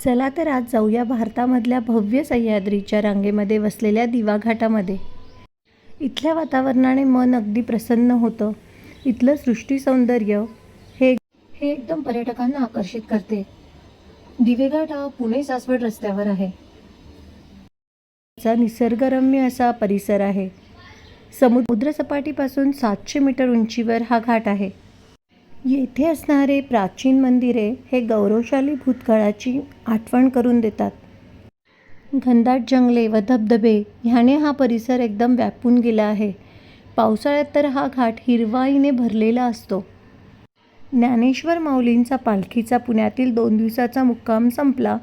चला तर आज जाऊया भारतामधल्या भव्य सह्याद्रीच्या रांगेमध्ये वसलेल्या दिवा घाटामध्ये इथल्या वातावरणाने मन अगदी प्रसन्न होतं. इथलं सृष्टी सौंदर्य हे हे एकदम पर्यटकांना आकर्षित करते. दिवेघाट हा पुणे सासवड रस्त्यावर आहे. चा निसर्गरम्य असा परिसर आहे. समुद्र सपाटीपासून सातशे मीटर उंचीवर हा घाट आहे. येथे असणारे प्राचीन मंदिरे हे गौरवशाली भूतकाळाची आठवण करून देतात. घनदाट जंगले व धबधबे ह्याने हा परिसर एकदम व्यापून गेला आहे. पावसाळ्यात तर हा घाट हिरवाईने भरलेला असतो. ज्ञानेश्वर माऊलींचा पालखीचा पुण्यातील दोन दिवसाचा मुक्काम संपला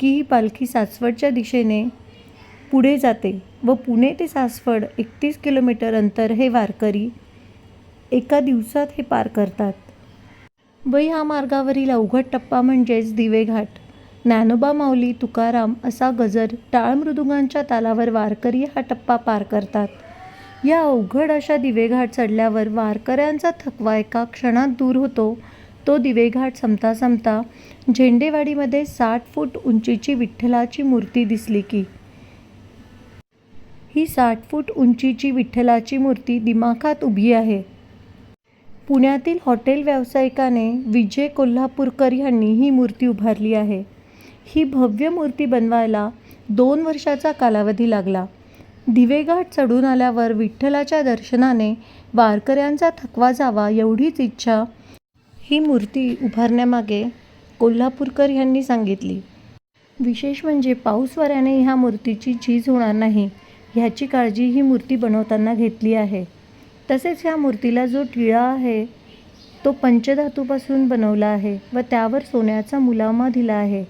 की ही पालखी सासवडच्या दिशेने पुढे जाते व पुणे ते सासवड एकतीस किलोमीटर अंतर हे वारकरी एका दिवसात हे पार करतात. व ह्या मार्गावरील अवघड टप्पा म्हणजेच दिवेघाट. ज्ञानोबा माऊली तुकाराम असा गजर टाळ मृदुंगांच्या तालावर वारकरी हा टप्पा पार करतात. या अवघड अशा दिवेघाट चढल्यावर वारकऱ्यांचा थकवा एका क्षणात दूर होतो. तो दिवेघाट संपता संपता झेंडेवाडीमध्ये साठ फूट उंचीची विठ्ठलाची मूर्ती दिसली की. ही साठ फूट उंचीची विठ्ठलाची मूर्ती दिमाखात उभी आहे. पुण्यातील हॉटेल व्यावसायिकाने विजय कोल्हापूरकर यांनी ही मूर्ती उभारली आहे. ही भव्य मूर्ती बनवायला दोन वर्षाचा कालावधी लागला. दिवेघाट चढून आल्यावर विठ्ठलाच्या दर्शनाने वारकऱ्यांचा थकवा जावा एवढीच इच्छा ही मूर्ती उभारण्यामागे कोल्हापूरकर यांनी सांगितली. विशेष म्हणजे पाऊस वाऱ्याने ह्या मूर्तीची झीज होणार नाही ह्याची काळजी ही मूर्ती बनवताना घेतली आहे. तसेच ह्या मूर्तीला जो टिळा आहे तो पंचधातूपासून बनवला आहे व त्यावर सोन्याचा मुलामा दिला आहे.